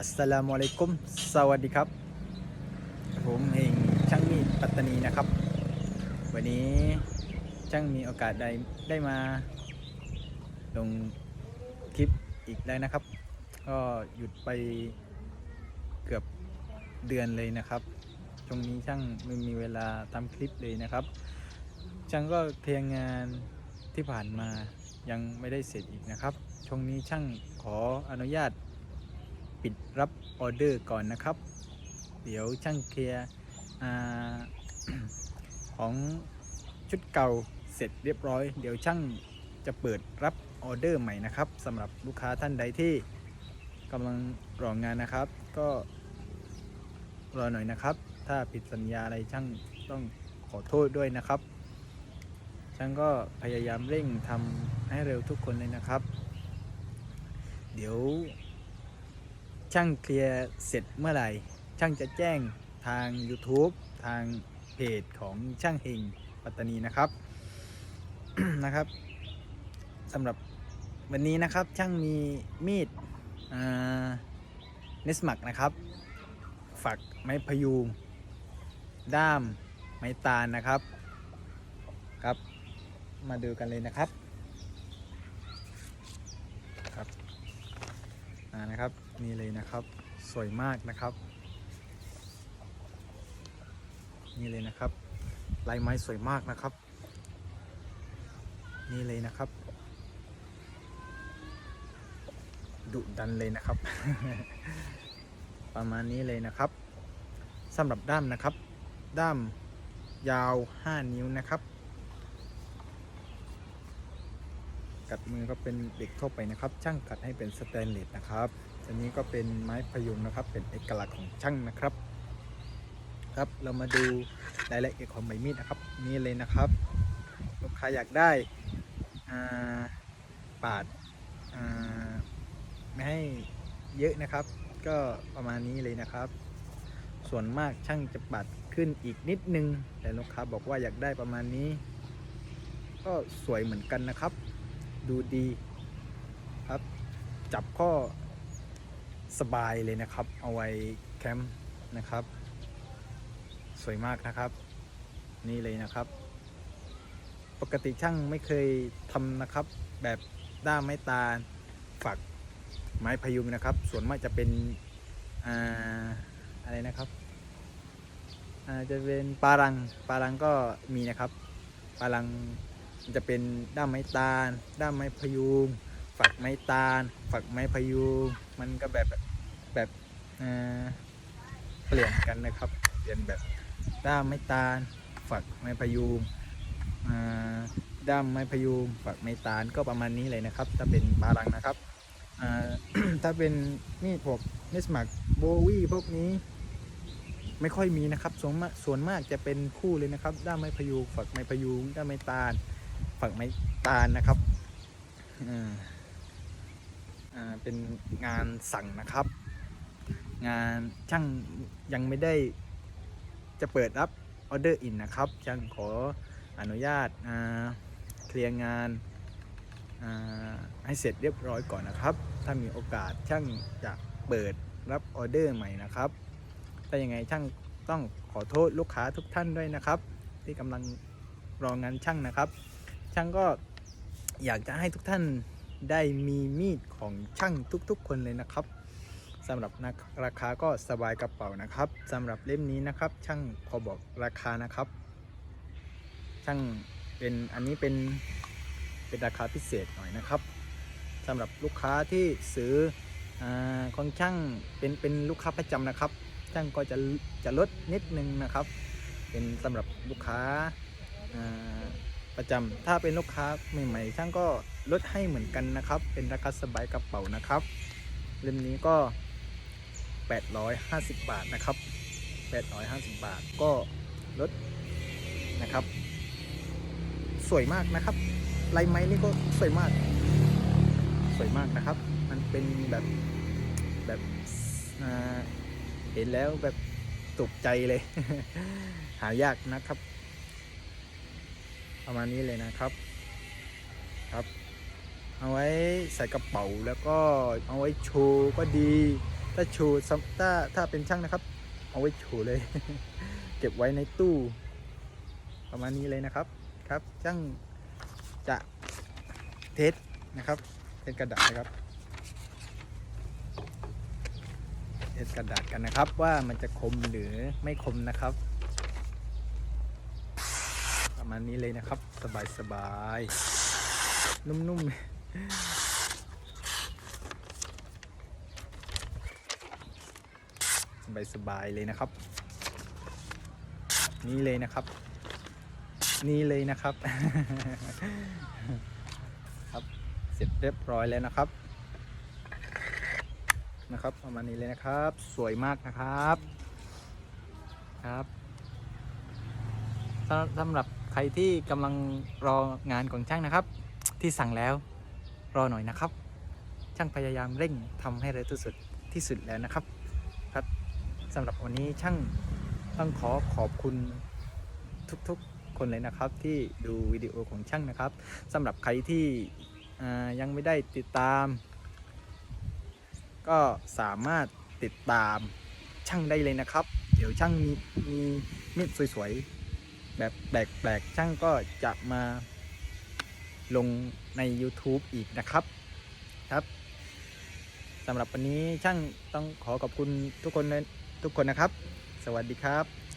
อัสสลามุอะลัยกุม สวัสดีครับ ผมเองช่างมีปัตตานีนะครับ วันนี้ช่างมีโอกาสได้ได้มา ลงคลิปอีกแล้วนะครับ ก็หยุดไปเกือบเดือนเลยนะครับช่วงนี้ช่างไม่มีเวลาทำคลิปเลยนะครับ ช่างก็เคลียร์งานที่ผ่านมายังไม่ได้เสร็จอีกนะครับช่วงนี้ช่างขออนุญาต ปิดรับออเดอร์ก่อนนะครับ เดี๋ยวช่างเคลียร์ของชุดเก่าเสร็จเรียบร้อย เดี๋ยวช่างจะเปิดรับออเดอร์ใหม่นะครับสำหรับลูกค้าท่านใดที่กำลังรองานนะครับ ก็รอหน่อยนะครับ ถ้าผิดสัญญาอะไรช่างต้องขอโทษด้วยนะครับ ช่างก็พยายามเร่งทำให้เร็วทุกคนเลยนะครับ เดี๋ยว ช่างเคลียร์เสร็จเมื่อไหร่ ช่างจะแจ้งทาง YouTube ทางเพจของช่างเฮงปัตตานีนะครับนะครับสำหรับวันนี้นะครับช่างมีมีดเนสมักนะครับ ฝักไม้พยุงด้ามไม้ตาลนะครับครับ มาดูกันเลยนะครับอ่า นี่เลยนะครับ สวยมากนะครับ นี่เลยนะครับ ลายไม้สวยมากนะครับ นี่เลยนะครับดุดันเลยนะครับ ประมาณนี้เลยนะครับสำหรับด้ามนะครับ ด้ามยาว 5 นิ้วนะครับ กัดมือก็เป็นเด็กทั่วไปนะครับช่างกัดให้เป็นสแตนเลสนะครับ อันนี้ก็เป็นไม้พยุงนะครับ เป็นเอกลักษณ์ของช่างนะครับ ครับเรามาดูรายละเอียดของใบมีดนะครับนี่เลยนะครับลูกค้าอยากได้ปาดาไม่ให้เยอะนะครับ ก็ประมาณนี้เลยนะครับ ส่วนมากช่างจะปัดขึ้นอีกนิดนึง แต่ลูกค้าบอกว่าอยากได้ประมาณนี้ ก็สวยเหมือนกันนะครับ ดูดีครับ จับข้อ สบายเลยนะครับ เอาไว้แคมป์นะครับ สวยมากนะครับ นี่เลยนะครับ ปกติช่างไม่เคยทำนะครับ แบบด้ามไม้ตาลฝักไม้พยุงนะครับ ส่วนมากจะเป็นอ่าอะไรนะครับอาจะเป็นปารังปารังก็มีนะครับปารังจะเป็นด้ามไม้ตาล ด้ามไม้พยุงฝักไม้ตาล ฝักไม้พยุง มันก็แบบแบบเปลี่ยนกันนะครับเปลี่ยนแบบด้ามไม้ตาล ฝักไม้พยุงด้ามไม้พยุงฝักไม้ตาลก็ประมาณนี้เลยนะครับ ถ้าเป็นปารังนะครับถ้าเป็นมีดพวกนิสมักโบวี่พวกนี้ไม่ค่อยมีนะครับส่วนมากส่วนมากจะเป็นคู่เลยนะครับ ด้ามไม้พยุงฝักไม้พยุงด้ามไม้ตาล ฝักไม้ตาลนะครับอ่า เป็นงานสั่งนะครับ งานช่างยังไม่ได้จะเปิดรับออเดอร์อินนะครับช่างขออนุญาตาเคลียร์งานาให้เสร็จเรียบร้อยก่อนนะครับ ถ้ามีโอกาสช่างจะเปิดรับออเดอร์ใหม่นะครับถ้ายังไงช่างต้องขอโทษลูกค้าทุกท่านด้วยนะครับ ที่กำลังรองานช่างนะครับ ช่างก็อยากจะให้ทุกท่าน ได้มีมีดของช่างทุกๆ คนเลยนะครับสำหรับนะราคาก็สบายกระเป๋านะครับสำหรับเล่มนี้นะครับ ช่างพอบอกราคานะครับ ช่างเป็นอันนี้เป็นเป็นราคาพิเศษหน่อยนะครับสำหรับลูกค้าที่ซื้ออของช่างเป็นเป็นลูกค้าประจำนะครับ ช่างก็จะจะลดนิดนึงนะครับ เป็นสำหรับลูกค้าอ่าประจำถ้าเป็นลูกค้าใหม่ๆช่างก็ ลดให้เหมือนกันนะครับ เป็นราคาสบายกระเป๋านะครับ เล่มนี้ก็ 850 บาทนะครับ 850 บาทก็ลดนะครับ สวยมากนะครับลายไม้นี่ก็สวยมาก สวยมากนะครับ มันเป็นแบบแบบเห็นแล้วแบบตกใจเลย หายากนะครับ ประมาณนี้เลยนะครับครับ เอาไว้ใส่กระเป๋าแล้วก็เอาไว้โชว์ก็ดี ถ้าโชูสำถ้าถ้าเป็นช่างนะครับ เอาไว้โชูเลย เก็บไว้ในตู้ ประมาณนี้เลยนะครับครับช่างจะเทสนะครับเทสกระดาษนะครับเทสกระดาษกันนะครับ ว่ามันจะคมหรือไม่คมนะครับ ประมาณนี้เลยนะครับ สบายสบายๆนุ่มๆ สบายๆเลยนะครับ นี่เลยนะครับ นี่เลยนะครับ ครับเสร็จเรียบร้อยแล้วนะครับนะครับประมาณนี้เลยนะครับ สวยมากนะครับครับสำหรับใครที่กำลังรองานของช่างนะครับ ที่สั่งแล้ว รอหน่อยนะครับ ช่างพยายามเร่งทำให้เร็วที่สุดที่สุดแล้วนะครับ ครับสำหรับวันนี้ช่างต้องขอขอบคุณทุกๆคนเลยนะครับที่ดูวิดีโอของช่างนะครับสำหรับใครที่ยังไม่ได้ติดตาม ก็สามารถติดตามช่างได้เลยนะครับ เดี๋ยวช่างมีมีมีดสวยๆ แบบแปลกๆช่างก็จะมา ลงใน YouTube อีกนะครับครับสำหรับวันนี้ช่างต้องขอขอบคุณทุกคนเลยทุกคนนะครับ สวัสดีครับ